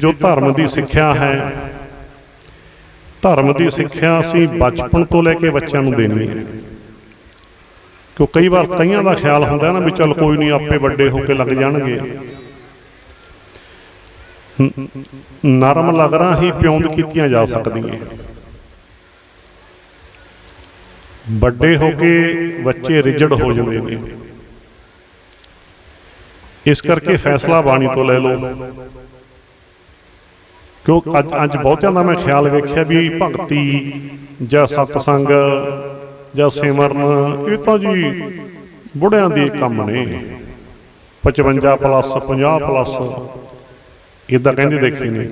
ਜੋ ਧਰਮ ਦੀ ਸਿੱਖਿਆ ਹੈ। ਧਰਮ ਦੀ ਸਿੱਖਿਆ ਅਸੀਂ ਬਚਪਨ ਤੋਂ ਲੈ ਕੇ ਬੱਚਿਆਂ ਨੂੰ ਦੇਣੀ ਹੈ। ਕਿਉਂ ਕਈ ਵਾਰ ਕਈਆਂ ਦਾ ਖਿਆਲ ਹੁੰਦਾ ਨਾ ਵੀ ਚੱਲ ਕੋਈ ਨਹੀਂ, ਆਪੇ ਵੱਡੇ ਹੋ ਕੇ ਲੱਗ ਜਾਣਗੇ। ਨਰਮ ਲਗਰਾਂ ਹੀ ਪਿਉਂਦ ਕੀਤੀਆਂ ਜਾ ਸਕਦੀਆਂ। ਵੱਡੇ ਹੋ ਕੇ ਬੱਚੇ ਰਿਜੜ ਹੋ ਜਾਂਦੇ ਨੇ। ਇਸ ਕਰਕੇ ਫੈਸਲਾ ਬਾਣੀ ਤੋਂ ਲੈ ਲਓ। ਕਿਉਂ ਅੱਜ ਅੱਜ ਬਹੁਤਿਆਂ ਦਾ ਮੈਂ ਖਿਆਲ ਵੇਖਿਆ ਵੀ ਭਗਤੀ ਜਾਂ ਸਤਸੰਗ ਜਾਂ ਸਿਮਰਨ, ਇਹ ਤਾਂ ਜੀ ਬੁੜਿਆਂ ਦੇ ਕੰਮ ਨੇ। 55 ਪਲੱਸ 50 ਪਲੱਸ ਇਦਾਂ ਕਹਿੰਦੇ ਦੇਖੇ ਨੇ।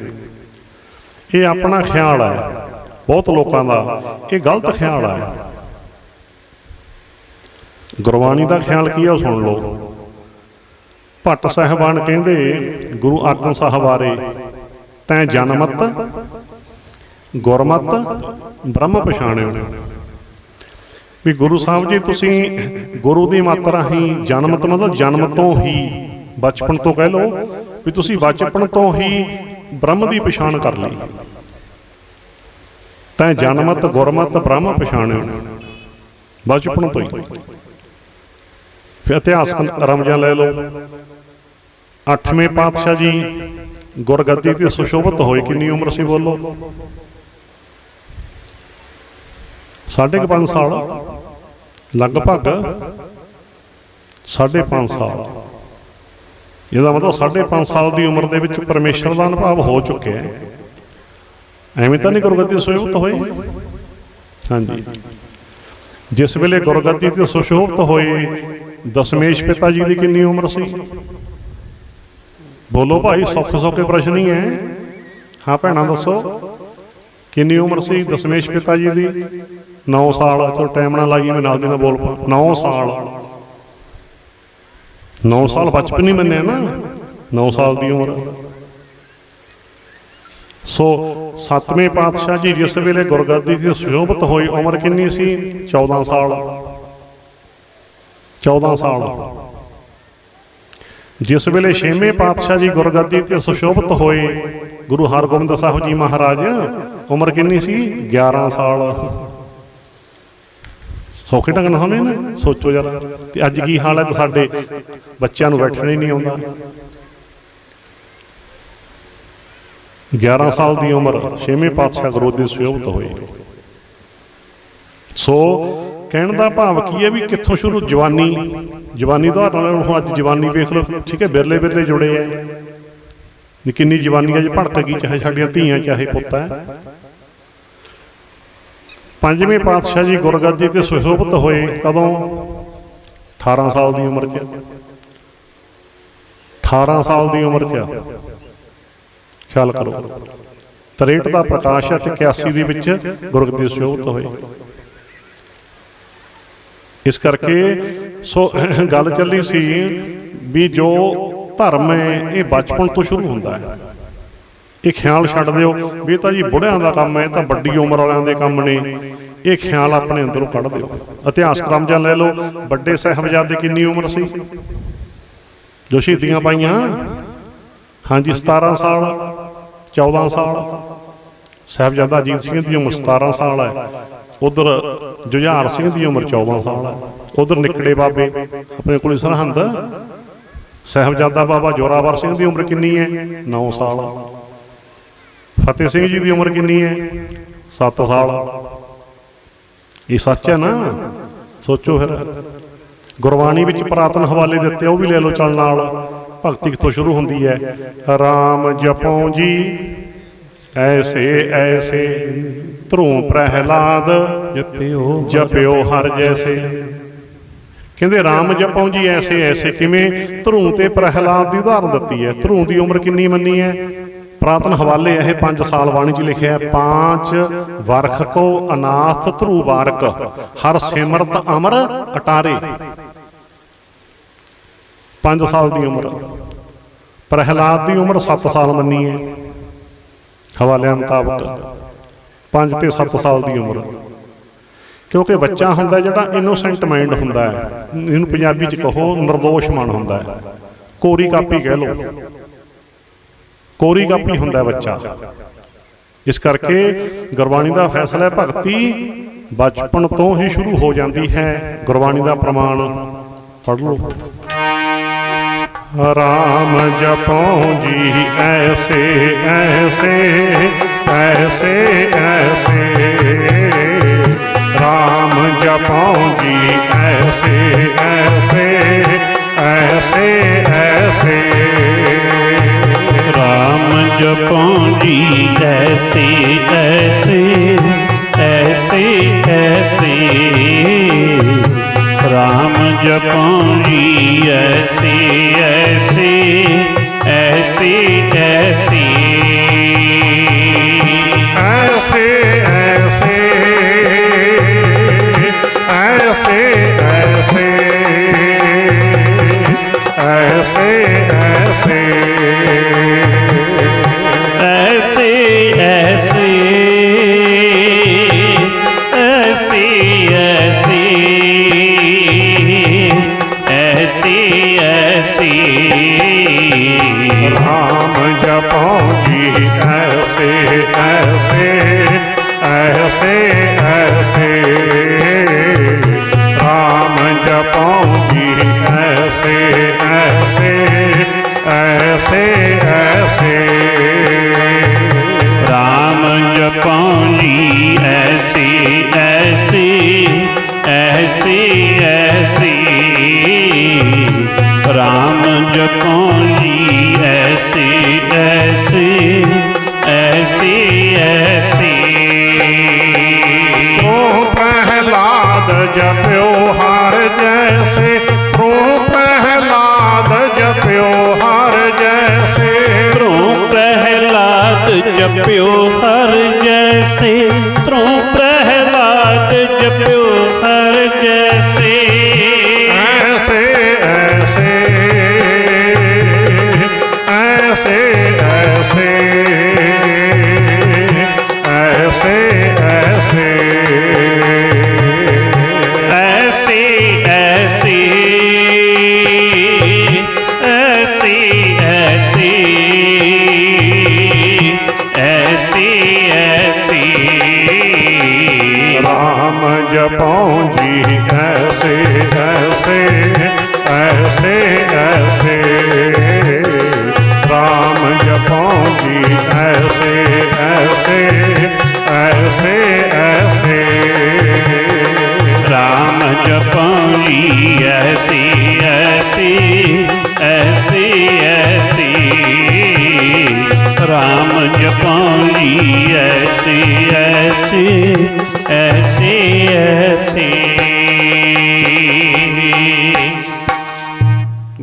ਇਹ ਆਪਣਾ ਖਿਆਲ ਹੈ, ਬਹੁਤ ਲੋਕਾਂ ਦਾ, ਇਹ ਗਲਤ ਖਿਆਲ ਹੈ। ਗੁਰਬਾਣੀ ਦਾ ਖਿਆਲ ਕੀ ਆ ਉਹ ਸੁਣ ਲਓ। ਭੱਟ ਸਾਹਿਬਾਨ ਕਹਿੰਦੇ, ਗੁਰੂ ਅਰਜਨ ਸਾਹਿਬ ਬਾਰੇ ਤੈ ਜਨਮਤ ਗੁਰਮਤ ਬ੍ਰਹਮ ਪਛਾਣਿਓ। ਵੀ ਗੁਰੂ ਸਾਹਿਬ ਜੀ, ਤੁਸੀਂ ਗੁਰੂ ਦੀ ਮੱਤ ਰਾਹੀਂ ਜਨਮਤ ਮਤਲਬ ਜਨਮ ਤੋਂ ਹੀ ਬਚਪਨ ਤੋਂ ਕਹਿ ਲਓ, ਵੀ ਤੁਸੀਂ ਬਚਪਨ ਤੋਂ ਹੀ ਬ੍ਰਹਮ ਦੀ ਪਛਾਣ ਕਰ ਲਈ। ਤੈ ਜਨਮਤ ਗੁਰਮਤ ਬ੍ਰਹਮ ਪਛਾਣਿਓ। ਬਚਪਨ ਤੋਂ ਹੀ। ਫਿਰ ਇਤਿਹਾਸਕ ਰਮਜਾਂ ਲੈ ਲਓ। ਅੱਠਵੇਂ ਪਾਤਸ਼ਾਹ ਜੀ ਗੁਰਗੱਦੀ ਤੇ ਸੁਸ਼ੋਭਿਤ ਹੋਏ ਕਿੰਨੀ ਉਮਰ ਸੀ ਬੋਲੋ? ਸਾਢੇ ਕੁ ਪੰਜ ਸਾਲ। ਲਗਭਗ ਸਾਢੇ ਪੰਜ ਸਾਲ। ਇਹਦਾ ਮਤਲਬ ਸਾਢੇ ਪੰਜ ਸਾਲ ਦੀ ਉਮਰ ਦੇ ਵਿੱਚ ਪਰਮੇਸ਼ਰ ਦਾ ਅਨੁਭਵ ਹੋ ਚੁੱਕਿਆ ਹੈ। ਐਵੇਂ ਤਾਂ ਨਹੀਂ ਗੁਰਗੱਦੀ ਸੁਸ਼ੋਭਿਤ ਹੋਏ ਹਾਂਜੀ। ਜਿਸ ਵੇਲੇ ਗੁਰਗੱਦੀ ਤੇ ਸੁਸ਼ੋਭਿਤ ਹੋਏ ਦਸ਼ਮੇਸ਼ ਪਿਤਾ ਜੀ ਦੀ ਕਿੰਨੀ ਉਮਰ ਸੀ? ਬੋਲੋ ਭਾਈ ਸੁੱਖ ਸੌਕੇ ਪ੍ਰਸ਼ਨ ਹੀ ਹੈ। ਹਾਂ ਭੈਣਾਂ ਦੱਸੋ। ਕਿੰਨੀ ਉਮਰ ਸੀ ਦਸ਼ਮੇਸ਼ ਪਿਤਾ ਜੀ ਦੀ? 9 ਸਾਲ ਚਲੋ ਟਾਈਮ ਨਾਲ ਲਾਈ ਮੈਂ ਨਾਲ ਦੀ ਨਾਲ ਬੋਲ ਪਾ। 9 ਸਾਲ। 9 ਸਾਲ ਬਚਪਨ ਨਹੀਂ ਮੰਨਿਆ ਨਾ। 9 ਸਾਲ ਦੀ ਉਮਰ। ਸੋ ਸੱਤਵੇਂ ਪਾਤਸ਼ਾਹ ਜੀ ਜਿਸ ਵੇਲੇ ਗੁਰਗੱਦੀ ਤੇ ਸੁਸ਼ੋਭਿਤ ਹੋਈ ਉਮਰ ਕਿੰਨੀ ਸੀ? 14 ਸਾਲ। 14 ਸਾਲ। ਜਿਸ ਵੇਲੇ ਛੇਵੇਂ ਪਾਤਸ਼ਾਹ ਜੀ ਗੁਰਗੱਦੀ ਤੇ ਸੁਸ਼ੋਭਿਤ ਹੋਏ, ਗੁਰੂ ਹਰਗੋਬਿੰਦ ਸਾਹਿਬ ਜੀ ਮਹਾਰਾਜ, ਉਮਰ ਕਿੰਨੀ ਸੀ? 11 ਸਾਲ। ਸੌਖੇ ਢੰਗ ਨਾਲ ਹੋਣੇ ਨੇ? ਸੋਚੋ ਜਰਾ। ਤੇ ਅੱਜ ਕੀ ਹਾਲ ਹੈ ਸਾਡੇ ਬੱਚਿਆਂ ਨੂੰ ਬੈਠਣਾ ਹੀ ਨਹੀਂ ਆਉਂਦਾ? 11 ਸਾਲ ਦੀ ਉਮਰ, ਛੇਵੇਂ ਪਾਤਸ਼ਾਹ ਗੁਰੂ ਦੇ ਸੁਸ਼ੋਭਿਤ ਹੋਏ। ਸੋ ਕਹਿਣ ਦਾ ਭਾਵ ਕੀ ਹੈ ਵੀ ਕਿੱਥੋਂ ਸ਼ੁਰੂ? ਜਵਾਨੀ। ਜਵਾਨੀ ਦਾ ਨਾਲ ਹੁਣ ਅੱਜ ਜਵਾਨੀ ਵੇਖ ਲਓ। ਠੀਕ ਹੈ ਬਿਰਲੇ ਬਿਰਲੇ ਜੁੜੇ ਐ ਵੀ ਕਿੰਨੀ ਜਵਾਨੀ ਅੱਜ ਭੜਕ ਗਈ, ਚਾਹੇ ਸਾਡੀਆਂ ਧੀਆਂ, ਚਾਹੇ ਪੁੱਤ ਐ ਪੰਜਵੇਂ ਪਾਤਸ਼ਾਹ ਜੀ ਗੁਰਗੱਦੀ ਤੇ ਸੁਸ਼ੋਭਿਤ ਹੋਏ ਕਦੋਂ? 18 ਸਾਲ ਦੀ ਉਮਰ 'ਚ। 18 ਸਾਲ ਦੀ ਉਮਰ 'ਚ। ਖਿਆਲ ਕਰੋ। 63 ਦਾ ਪ੍ਰਕਾਸ਼ ਹੈ ਤੇ 81 ਦੇ ਵਿੱਚ ਗੁਰਗੱਦੀ ਸੁਸ਼ੋਭਿਤ ਹੋਏ। ਇਸ ਕਰਕੇ ਸੋ ਗੱਲ ਚੱਲੀ ਸੀ ਵੀ ਜੋ ਧਰਮ ਹੈ, ਇਹ ਬਚਪਨ ਤੋਂ ਸ਼ੁਰੂ ਹੁੰਦਾ ਹੈ। ਇਹ ਖਿਆਲ ਛੱਡ ਦਿਓ ਵੀ ਇਹ ਤਾਂ ਜੀ ਬੁੜਿਆਂ ਦਾ ਕੰਮ ਹੈ, ਇਹ ਤਾਂ ਵੱਡੀ ਉਮਰ ਵਾਲਿਆਂ ਦੇ ਕੰਮ ਨੇ। ਇਹ ਖਿਆਲ ਆਪਣੇ ਅੰਦਰੋਂ ਕੱਢ ਦਿਓ। ਇਤਿਹਾਸ ਕ੍ਰਮ ਜਾਂ ਲੈ ਲਓ, ਵੱਡੇ ਸਾਹਿਬਜ਼ਾਦੇ ਕਿੰਨੀ ਉਮਰ ਸੀ? ਜੋ ਸ਼ਹੀਦੀਆਂ ਪਾਈਆਂ। ਹਾਂਜੀ 17 ਸਾਲ 14 ਸਾਲ। ਸਾਹਿਬਜ਼ਾਦਾ ਅਜੀਤ ਸਿੰਘ ਦੀ ਉਮਰ 17 ਸਾਲ ਹੈ। ਉਧਰ ਜੁਝਾਰ ਸਿੰਘ ਦੀ ਉਮਰ 14 ਸਾਲ ਹੈ। ਉਧਰ ਨਿਕੜੇ ਬਾਬੇ ਆਪਣੇ ਕੋਲ ਸਰਹੰਦ ਸਾਹਿਬਜ਼ਾਦਾ ਬਾਬਾ ਜੋਰਾਵਰ ਸਿੰਘ ਦੀ ਉਮਰ ਕਿੰਨੀ ਹੈ? 9 ਸਾਲ। ਫਤਿਹ ਸਿੰਘ ਜੀ ਦੀ ਉਮਰ ਕਿੰਨੀ ਹੈ? 7 ਸਾਲ। ਇਹ ਸੱਚ ਹੈ ਨਾ? ਸੋਚੋ ਫਿਰ। ਗੁਰਬਾਣੀ ਵਿੱਚ ਪ੍ਰਾਤਨ ਹਵਾਲੇ ਦਿੱਤੇ, ਉਹ ਵੀ ਲੈ ਲਓ ਚੱਲ ਨਾਲ। ਭਗਤੀ ਕਿੱਥੋਂ ਸ਼ੁਰੂ ਹੁੰਦੀ ਹੈ? ਰਾਮ ਜਪੋ ਜੀ। ਐਸੇ ਐਸੇ। ਧਰੂ ਪ੍ਰਹਿਲਾਦ ਜਪਿਓ ਜਪਿਓ ਹਰ ਜੈਸੇ। ਕਹਿੰਦੇ ਰਾਮ ਜਪੋ ਜੀ ਐਸੇ ਐਸੇ ਕਿਵੇਂ? ਧਰੂ ਤੇ ਪ੍ਰਹਿਲਾਦ ਦੀ ਉਦਾਹਰਨ ਦਿੱਤੀ ਹੈ। ਧਰੂ ਦੀ ਉਮਰ ਕਿੰਨੀ ਮੰਨੀ ਹੈ? ਪ੍ਰਾਤਨ ਹਵਾਲੇ ਇਹ 5 ਸਾਲ ਬਾਣੀ ਚ ਲਿਖਿਆ ਹੈ ਪਾਂਚ ਵਰਖ ਕੋ ਅਨਾਥ ਧਰੂ ਬਾਰਕ ਹਰ ਸਿਮਰਤ ਅਮਰ ਅਟਾਰੇ। 5 ਸਾਲ ਦੀ ਉਮਰ। ਪ੍ਰਹਿਲਾਦ ਦੀ ਉਮਰ 7 ਸਾਲ ਮੰਨੀ ਹੈ। ਹਵਾਲਿਆਂ ਮੁਤਾਬਕ 5 ਤੇ 7 ਸਾਲ ਦੀ ਉਮਰ। ਕਿਉਂਕਿ ਬੱਚਾ ਹੁੰਦਾ ਜਿਹੜਾ ਇਨੋਸੈਂਟ ਮਾਈਂਡ ਹੁੰਦਾ ਹੈ। ਇਹਨੂੰ ਪੰਜਾਬੀ ਚ ਕਹੋ ਨਿਰਦੋਸ਼ ਮਨ ਹੁੰਦਾ ਹੈ। ਕੋਰੀ ਕਾਪੀ ਕਹਿ ਲਓ। ਕੋਰੀ ਕਾਪੀ ਹੁੰਦਾ ਬੱਚਾ। ਇਸ ਕਰਕੇ ਗੁਰਬਾਣੀ ਦਾ ਫੈਸਲਾ ਹੈ, ਭਗਤੀ ਬਚਪਨ ਤੋਂ ਹੀ ਸ਼ੁਰੂ ਹੋ ਜਾਂਦੀ ਹੈ। ਗੁਰਬਾਣੀ ਦਾ ਪ੍ਰਮਾਣ ਪੜ੍ਹ ਲਓ। ਰਾਮ ਜਪੋ ਜੀ ਐਸੇ ਐਸੇ ऐसे ऐसे, राम जपो जी, ऐसे ऐसे ऐसे ऐसे। राम जपो जी ऐसे ऐसे ऐसे ऐसे। राम जपो जी, ऐसे ऐसे ऐसे ऐसे ऐसे। राम जपौली ऐसी ऐसी ऐसी ऐसी। राम जपौली ऐसी ऐसी ऐसी ऐसी। तो प्रहलाद जप्यो हार जैसे। Maria Peor.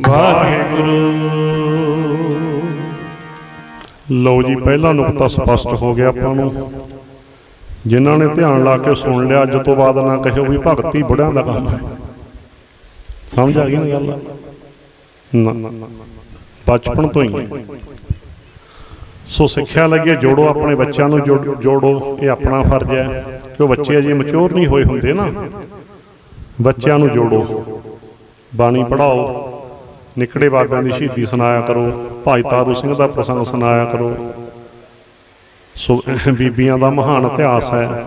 ਵਾਹਿਗੁਰੂ। ਲਓ ਜੀ, ਪਹਿਲਾ ਨੁਕਤਾ ਸਪਸ਼ਟ ਹੋ ਗਿਆ ਆਪਾਂ ਨੂੰ। ਜਿਨ੍ਹਾਂ ਨੇ ਧਿਆਨ ਲਾ ਕੇ ਸੁਣ ਲਿਆ, ਅੱਜ ਤੋਂ ਬਾਅਦ ਨਾ ਕਹਿਓ ਵੀ ਭਗਤੀ ਬੁੜਿਆਂ ਦਾ ਕੰਮ ਹੈ। ਸਮਝ ਆ ਗਈ ਨਾ ਗੱਲ? ਨਾ ਬਚਪਨ ਤੋਂ ਹੀ ਸੋ ਸਿੱਖਿਆ ਲੱਗੇ ਜੋੜੋ ਆਪਣੇ ਬੱਚਿਆਂ ਨੂੰ, ਜੋੜ- ਜੋੜੋ, ਇਹ ਆਪਣਾ ਫਰਜ਼ ਹੈ। ਕਿ ਉਹ ਬੱਚੇ ਅਜੇ ਮੈਚੁਰ ਨਹੀਂ ਹੋਏ ਹੁੰਦੇ ਨਾ? ਬੱਚਿਆਂ ਨੂੰ ਜੋੜੋ। ਬਾਣੀ ਪੜਾਓ ਨਿਕੜੇ ਬਾਬਿਆਂ ਦੀ ਸ਼ਹੀਦੀ ਸੁਣਾਇਆ ਕਰੋ, ਭਾਈ ਤਾਰੂ ਸਿੰਘ ਦਾ ਪ੍ਰਸੰਗ ਸੁਣਾਇਆ ਕਰੋ। ਸੋ ਬੀਬੀਆਂ ਦਾ ਮਹਾਨ ਇਤਿਹਾਸ ਹੈ।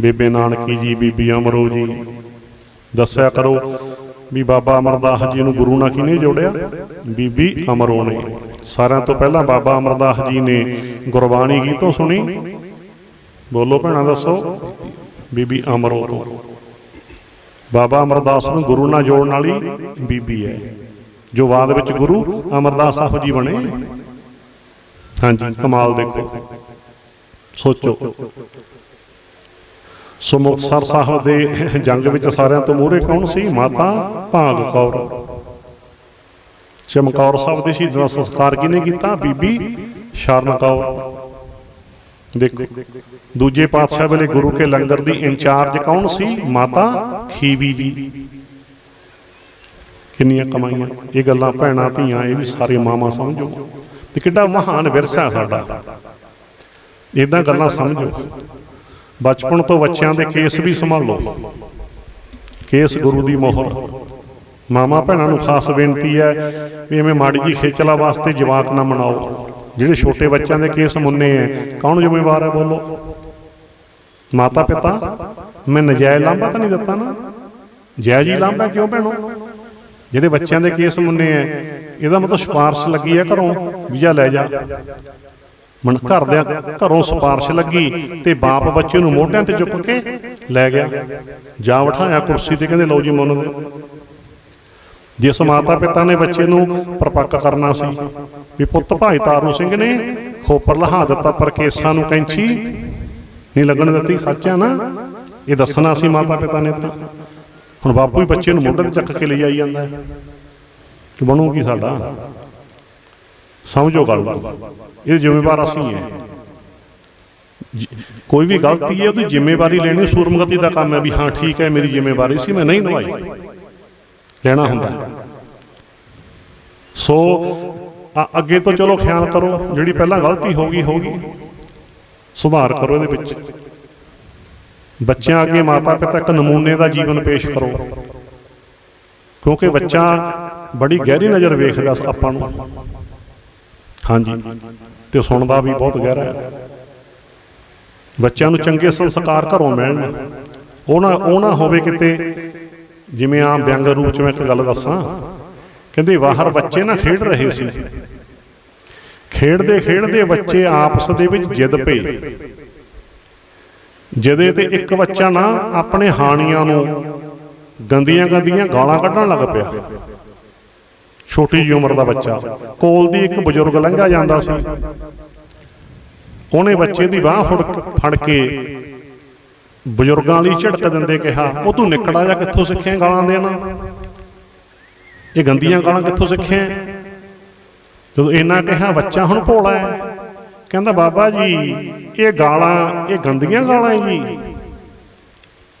ਬੇਬੇ ਨਾਨਕੀ ਜੀ, ਬੀਬੀ ਅਮਰੋ ਜੀ, ਦੱਸਿਆ ਕਰੋ ਵੀ ਬਾਬਾ ਅਮਰਦਾਸ ਜੀ ਨੂੰ ਗੁਰੂ ਨਾਲ ਕਿਹਨੇ ਜੋੜਿਆ? ਬੀਬੀ ਅਮਰੋ ਨੇ। ਸਾਰਿਆਂ ਤੋਂ ਪਹਿਲਾਂ ਬਾਬਾ ਅਮਰਦਾਸ ਜੀ ਨੇ ਗੁਰਬਾਣੀ ਗੀਤੋਂ ਸੁਣੀ। ਬੋਲੋ ਭੈਣਾਂ, ਦੱਸੋ ਬੀਬੀ ਅਮਰੋ ਤੋਂ। ਬਾਬਾ ਅਮਰਦਾਸ ਨੂੰ ਗੁਰੂ ਨਾਲ ਜੋੜਨ ਵਾਲੀ ਬੀਬੀ ਹੈ। ਜੋ ਬਾਅਦ ਵਿੱਚ ਗੁਰੂ ਅਮਰਦਾਸ ਸਾਹਿਬ ਜੀ ਬਣੇ। ਹਾਂਜੀ, ਕਮਾਲ ਦੇਖੋ। ਸੋਚੋ। ਸੋ ਮੁਕਤਸਰ ਸਾਹਿਬ ਦੇ ਜੰਗ ਵਿੱਚ ਸਾਰਿਆਂ ਤੋਂ ਮੂਹਰੇ ਕੌਣ ਸੀ? ਮਾਤਾ ਭਾਗ ਕੌਰ। ਚਮਕੌਰ ਸਾਹਿਬ ਦੇ ਸ਼ਹੀਦ ਦਾ ਸੰਸਕਾਰ ਕਿਹਨੇ ਕੀਤਾ? ਬੀਬੀ ਸ਼ਰਨ ਕੌਰ। ਦੇਖੋ, ਦੂਜੇ ਪਾਤਸ਼ਾਹ ਵੇਲੇ ਗੁਰੂ ਕੇ ਲੰਗਰ ਦੀ ਇੰਚਾਰਜ ਕੌਣ ਸੀ? ਮਾਤਾ ਖੀਵੀ ਜੀ। ਕਿੰਨੀਆਂ ਕਮਾਈਆਂ। ਇਹ ਗੱਲਾਂ ਭੈਣਾਂ ਧੀਆਂ, ਇਹ ਵੀ ਸਾਰੇ ਮਾਮਾ ਸਮਝੋ। ਤੇ ਕਿੱਡਾ ਮਹਾਨ ਵਿਰਸਾ ਸਾਡਾ। ਇਦਾਂ ਗੱਲਾਂ ਸਮਝੋ। ਬਚਪਨ ਤੋਂ ਬੱਚਿਆਂ ਦੇ ਕੇਸ ਵੀ ਸੰਭਾਲੋ। ਕੇਸ ਗੁਰੂ ਦੀ ਮੋਹਰ। ਮਾਮਾ ਭੈਣਾਂ ਨੂੰ ਖਾਸ ਬੇਨਤੀ ਹੈ ਵੀ ਐਵੇਂ ਮਾੜੀ ਜੀ ਖੇਚਲਾ ਵਾਸਤੇ ਜਵਾਕ ਨਾ ਮਨਾਓ। ਜਿਹੜੇ ਛੋਟੇ ਬੱਚਿਆਂ ਦੇ ਕੇਸ ਮੁੰਨੇ ਐ ਕੌਣ ਜ਼ਿੰਮੇਵਾਰ ਹੈ ਬੋਲੋ? ਮਾਤਾ ਪਿਤਾ? ਮੈਂ ਨਜਾਇਜ਼ ਲਾਂਭਾ ਤਾਂ ਨਹੀਂ ਦਿੱਤਾ ਨਾ। ਜਾਇਜ਼ ਹੀ ਲਾਂਭਾ ਕਿਉਂ ਭੈਣੋ? ਜਿਹੜੇ ਬੱਚਿਆਂ ਦੇ ਕੇਸ ਮੁੰਨੇ ਐ ਇਹਦਾ ਮਤਲਬ ਸਿਫਾਰਿਸ਼ ਲੱਗੀ ਐ ਘਰੋਂ ਵੀਜ਼ਾ ਲੈ ਜਾ। ਮਨ ਘਰ ਦੇ ਘਰੋਂ ਸਿਫਾਰਿਸ਼ ਲੱਗੀ ਤੇ ਬਾਪ ਬੱਚੇ ਨੂੰ ਮੋਢਿਆਂ ਤੇ ਚੁੱਕ ਕੇ ਲੈ ਗਿਆ। ਜਾ ਬਿਠਾਇਆ ਕੁਰਸੀ ਤੇ ਕਹਿੰਦੇ ਲਓ ਜੀ ਮੁੰਨ ਜਿਸ ਮਾਤਾ ਪਿਤਾ ਨੇ ਬੱਚੇ ਨੂੰ ਪਰਪੱਕ ਕਰਨਾ ਸੀ ਵੀ ਪੁੱਤ ਭਾਈ ਤਾਰੂ ਸਿੰਘ ਨੇ ਖੋਪਰ ਲਹਾ ਦਿੱਤਾ ਪਰ ਕੇਸਾਂ ਨੂੰ ਕੈਂਚੀ ਨਹੀਂ ਲੱਗਣ ਦਿੱਤੀ, ਸੱਚ ਹੈ ਨਾ? ਇਹ ਦੱਸਣਾ ਸੀ ਮਾਤਾ ਪਿਤਾ ਨੇ ਤਾਂ। ਹੁਣ ਬਾਪੂ ਹੀ ਬੱਚੇ ਨੂੰ ਮੋਢੇ ਤੇ ਚੱਕ ਕੇ ਲਈ ਆਈ ਜਾਂਦਾ ਹੈ। ਕਿ ਬਣੂ ਕੀ ਸਾਡਾ? ਸਮਝੋ ਗੱਲ। ਇਹ ਜ਼ਿੰਮੇਵਾਰ ਅਸੀਂ ਹੈ। ਕੋਈ ਵੀ ਗਲਤੀ ਹੈ, ਉਹਦੀ ਜ਼ਿੰਮੇਵਾਰੀ ਲੈਣੀ ਸੂਰਮਗਤੀ ਦਾ ਕੰਮ ਹੈ ਵੀ ਹਾਂ, ਠੀਕ ਹੈ, ਮੇਰੀ ਜ਼ਿੰਮੇਵਾਰੀ ਸੀ, ਮੈਂ ਨਹੀਂ ਨਿਭਾਈ। ਲੈਣਾ ਹੁੰਦਾ। ਸੋ ਅ- ਅੱਗੇ ਤੋਂ ਚਲੋ ਖਿਆਲ ਕਰੋ, ਜਿਹੜੀ ਪਹਿਲਾਂ ਗਲਤੀ ਹੋ ਗਈ ਹੋ ਗਈ। ਸੁਧਾਰ ਕਰੋ ਇਹਦੇ ਵਿੱਚ। ਬੱਚਿਆਂ ਅੱਗੇ ਮਾਤਾ ਪਿਤਾ ਇੱਕ ਨਮੂਨੇ ਦਾ ਜੀਵਨ ਪੇਸ਼ ਕਰੋ। ਕਿਉਂਕਿ ਬੱਚਾ ਬੜੀ ਗਹਿਰੀ ਨਜ਼ਰ ਵੇਖਦਾ ਆਪਾਂ ਨੂੰ। ਹਾਂਜੀ। ਤੇ ਸੁਣਦਾ ਵੀ ਬਹੁਤ ਗਹਿਰਾ ਹੈ। ਬੱਚਿਆਂ ਨੂੰ ਚੰਗੇ ਸੰਸਕਾਰ ਘਰੋਂ ਮਿਲਣ। ਉਹ ਨਾ ਉਹ ਨਾ ਹੋਵੇ ਕਿਤੇ, ਜਿਵੇਂ ਆ ਵਿਅੰਗ ਰੂਪ ਚ ਮੈਂ ਇੱਕ ਗੱਲ ਦੱਸਾਂ। ਕਹਿੰਦੇ ਬਾਹਰ ਬੱਚੇ ਨਾ ਖੇਡ ਰਹੇ ਸੀ। ਖੇਡਦੇ ਖੇਡਦੇ ਬੱਚੇ ਆਪਸ ਦੇ ਵਿੱਚ ਜਿੱਦ ਪਏ ਜਿਹਦੇ ਤੇ ਇੱਕ ਬੱਚਾ ਨਾ ਆਪਣੇ ਹਾਣੀਆਂ ਨੂੰ ਗੰਦੀਆਂ ਗੰਦੀਆਂ ਗਾਲਾਂ ਕੱਢਣ ਲੱਗ ਪਿਆ। ਛੋਟੀ ਜਿਹੀ ਉਮਰ ਦਾ ਬੱਚਾ। ਕੋਲ ਦੀ ਇੱਕ ਬਜ਼ੁਰਗ ਲੰਘਾ ਜਾਂਦਾ ਸੀ। ਉਹਨੇ ਬੱਚੇ ਦੀ ਬਾਹ ਫੜ ਫੜ ਕੇ ਬਜ਼ੁਰਗਾਂ ਲਈ ਝਟਕ ਦਿੰਦੇ ਕਿਹਾ, ਉਹ ਤੂੰ ਨਿਕੜਾ ਜਾ ਕਿੱਥੋਂ ਸਿੱਖਿਆ ਗਾਲਾਂ ਦੇਣਾ? ਇਹ ਗੰਦੀਆਂ ਗਾਲਾਂ ਕਿੱਥੋਂ ਸਿੱਖਿਆ? ਜਦੋਂ ਇਹਨਾਂ ਕਿਹਾ ਬੱਚਾ ਹੁਣ ਭੋਲਾ ਹੈ। ਕਹਿੰਦਾ ਬਾਬਾ ਜੀ ਇਹ ਗਾਲਾਂ ਇਹ ਗੰਦੀਆਂ ਗਾਲਾਂ ਹੈ ਜੀ।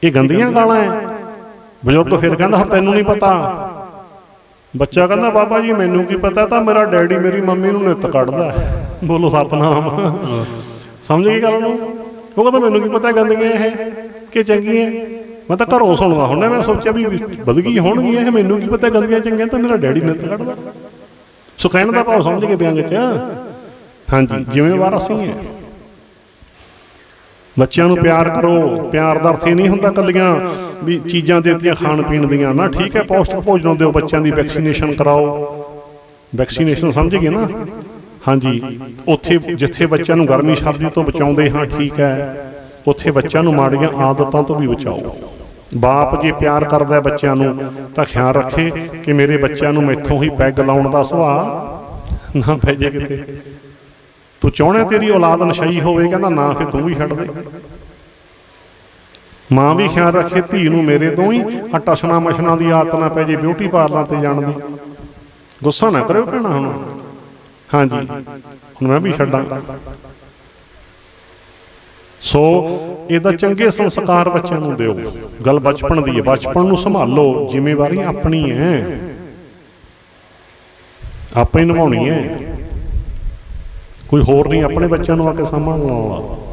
ਇਹ ਗੰਦੀਆਂ ਗਾਲਾਂ ਹੈ। ਬਜ਼ੁਰਗ ਫਿਰ ਕਹਿੰਦਾ ਹੁਣ ਤੈਨੂੰ ਨਹੀਂ ਪਤਾ। ਬੱਚਾ ਕਹਿੰਦਾ ਬਾਬਾ ਜੀ ਮੈਨੂੰ ਕੀ ਪਤਾ? ਤਾਂ ਮੇਰਾ ਡੈਡੀ ਮੇਰੀ ਮੰਮੀ ਨੂੰ ਨਿੱਤ ਕੱਢਦਾ। ਬੋਲੋ ਸਤਨਾਮ। ਸਮਝ ਗਈ ਗੱਲ ਨੂੰ? ਉਹ ਕਹਿੰਦਾ ਮੈਨੂੰ ਕੀ ਪਤਾ ਗੰਦੀਆਂ ਇਹ ਕਿ ਚੰਗੀਆਂ? ਮੈਂ ਤਾਂ ਘਰੋਂ ਸੁਣਦਾ ਹੁੰਦਾ, ਮੈਂ ਸੋਚਿਆ ਵੀ ਵਧ ਗਈ ਹੋਣਗੀਆਂ ਇਹ, ਮੈਨੂੰ ਕੀ ਪਤਾ ਗੰਦੀਆਂ ਚੰਗੀਆਂ ਤਾਂ ਮੇਰਾ ਡੈਡੀ ਨਿੱਤ ਕੱਢਦਾ। ਸੋ ਕਹਿਣ ਦਾ ਭਾਵ ਸਮਝ ਕੇ ਬਿਆਨ ਚ। ਹਾਂਜੀ ਜ਼ਿੰਮੇਵਾਰ ਅਸੀਂ ਹੈ। ਬੱਚਿਆਂ ਨੂੰ ਪਿਆਰ ਕਰੋ, ਪਿਆਰ ਦਾ ਅਰਥ ਇਹ ਨਹੀਂ ਹੁੰਦਾ ਕੱਲੀਆਂ ਵੀ ਚੀਜ਼ਾਂ ਦੇਤੀਆਂ ਖਾਣ ਪੀਣ ਦੀਆਂ। ਨਾ ਠੀਕ ਹੈ, ਪੌਸ਼ਟਿਕ ਭੋਜਨ ਦਿਓ ਬੱਚਿਆਂ ਦੀ ਵੈਕਸੀਨੇਸ਼ਨ ਕਰਾਓ। ਵੈਕਸੀਨੇਸ਼ਨ ਸਮਝ ਗਏ ਨਾ? ਹਾਂਜੀ, ਉੱਥੇ ਜਿੱਥੇ ਬੱਚਿਆਂ ਨੂੰ ਗਰਮੀ, ਸਰਦੀ ਤੋਂ ਬਚਾਉਂਦੇ ਹਾਂ, ਠੀਕ ਹੈ। ਉੱਥੇ ਬੱਚਿਆਂ ਨੂੰ ਮਾੜੀਆਂ ਆਦਤਾਂ ਤੋਂ ਵੀ ਬਚਾਓ। ਬਾਪ ਜੇ ਪਿਆਰ ਕਰਦਾ ਬੱਚਿਆਂ ਨੂੰ, ਤਾਂ ਖਿਆਲ ਰੱਖੇ ਕਿ ਮੇਰੇ ਬੱਚਿਆਂ ਨੂੰ ਮੈਥੋਂ ਹੀ ਪੈਗ ਲਾਉਣ ਦਾ ਸੁਭਾਅ ਨਾ ਪੈ ਜੇ ਕਿਤੇ। ਤੂੰ ਚਾਹੁੰਦਾ ਤੇਰੀ ਔਲਾਦ ਨਸ਼ਈ ਹੋਵੇ, ਕਹਿੰਦਾ ਨਾ, ਫਿਰ ਤੂੰ ਵੀ ਛੱਡ ਦੇ। ਮਾਂ ਵੀ ਖਿਆਲ ਰੱਖੇ, ਧੀ ਨੂੰ ਮੇਰੇ ਤੋਂ ਹੀ ਆ ਟਸਣਾ ਮਸ਼ਣਾ ਦੀ ਆਦਤ ਨਾ ਪੈ ਜੇ ਬਿਊਟੀ ਪਾਰਲਰ ਤੇ ਜਾਣ ਦੀ। ਗੁੱਸਾ ਨਾ ਕਰਿਓ ਭੈਣਾ ਹੁਣ। ਹਾਂਜੀ, ਹੁਣ ਮੈਂ ਵੀ ਛੱਡਾਂ। ਸੋ ਇਹਦਾ ਚੰਗੇ ਸੰਸਕਾਰ ਬੱਚਿਆਂ ਨੂੰ ਦਿਓ। ਗੱਲ ਬਚਪਨ ਦੀ ਹੈ। ਬਚਪਨ ਨੂੰ ਸੰਭਾਲੋ। ਜ਼ਿੰਮੇਵਾਰੀ ਆਪਣੀ ਹੈ। ਆਪੇ ਨਿਭਾਉਣੀ ਹੈ। ਕੋਈ ਹੋਰ ਨਹੀਂ ਆਪਣੇ ਬੱਚਿਆਂ ਨੂੰ ਆ ਕੇ ਸਾਂਭਣ ਵਾਲਾ